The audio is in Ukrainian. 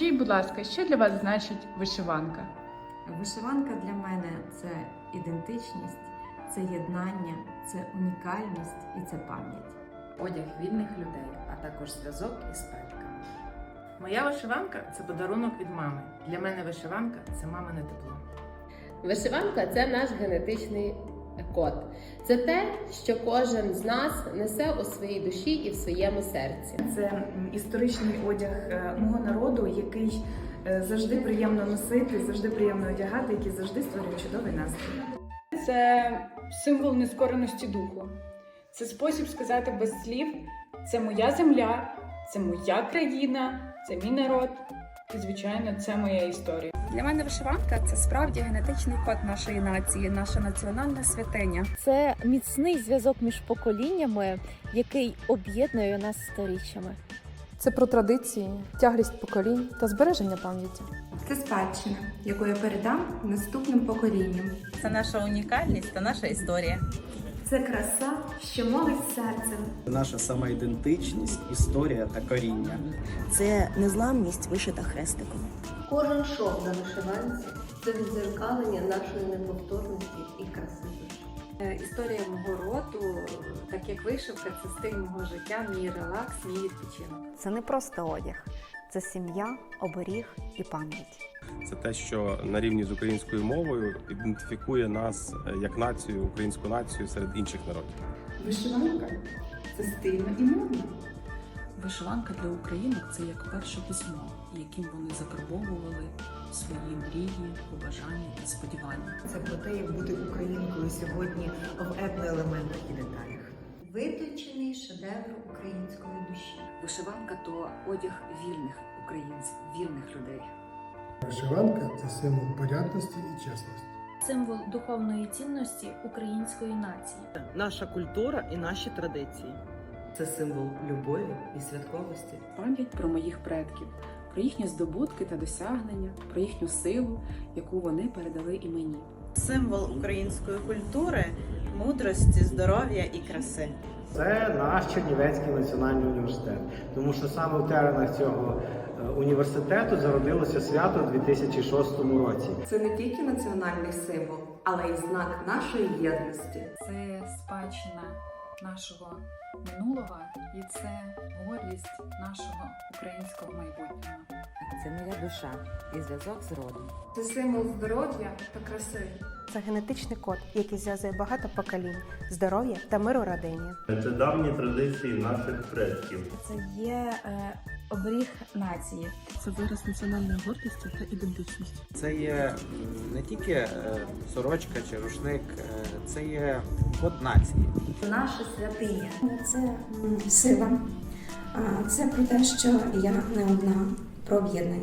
Скажіть, будь ласка, що для вас значить вишиванка? Вишиванка для мене це ідентичність, це єднання, це унікальність і це пам'ять. одяг вільних людей, а також зв'язок із предками. Моя вишиванка це подарунок від мами. Для мене вишиванка це мамине тепло. Вишиванка це наш генетичний код. Це те, що кожен з нас несе у своїй душі і в своєму серці. Це історичний одяг е, мого народу, який е, завжди приємно носити, завжди приємно одягати, який завжди створює чудовий настрій. Це символ нескореності духу. Це спосіб сказати без слів: це моя земля, це моя країна, це мій народ. І, звичайно, це моя історія. Для мене вишиванка це справді генетичний код нашої нації, наша національна святиня. Це міцний зв'язок між поколіннями, який об'єднує нас сторіччями. Це про традиції, тяглість поколінь та збереження пам'яті. Це спадщина, яку я передам наступним поколінням. Це наша унікальність та наша історія. Це краса, що молить серцем. Наша самоідентичність, історія та коріння. Це незламність вишита хрестиком. Кожен шов на вишиванці це відзеркалення нашої неповторності і краси. Е, Історія мого роду, так як вишивка, це стиль мого життя, мій релакс, мій відпочинок. Це не просто одяг, це сім'я, оберіг і пам'ять. Це те, що на рівні з українською мовою ідентифікує нас е, як націю, українську націю серед інших народів. Вишиванка це стильно і модно. Вишиванка для українок це як перше письмо, яким вони закарбовували свої мрії, побажання та сподівання. Це про те, як бути українкою сьогодні в етноелементах і деталях. Витончений шедевр української душі. Вишиванка то одяг вільних українців, вільних людей. Вишиванка це символ порядності і чесності. Символ духовної цінності української нації. Наша культура і наші традиції. Це символ любові і святковості. Пам'ять про моїх предків, про їхні здобутки та досягнення, про їхню силу, яку вони передали і мені. Символ української культури, мудрості, здоров'я і краси. Це наш Чернівецький національний університет, тому що саме в теренах цього е, університету зародилося свято у 2006 році. Це не тільки національний символ, але й знак нашої єдності. Це спадщина нашого минулого і це гордість нашого українського майбутнього. Це моя душа і зв'язок з родом. Це символ здоров'я та краси. Це генетичний код, який зв'язує багато поколінь, здоров'я та миру родині. Це давні традиції наших предків. Це є е, оберіг нації. Це вираз національної гордості та ідентичності. Це є не тільки е, сорочка чи рушник, е, це є код нації. Наша святиня. Це сила. Це про те, що я не одна, про об'єднання.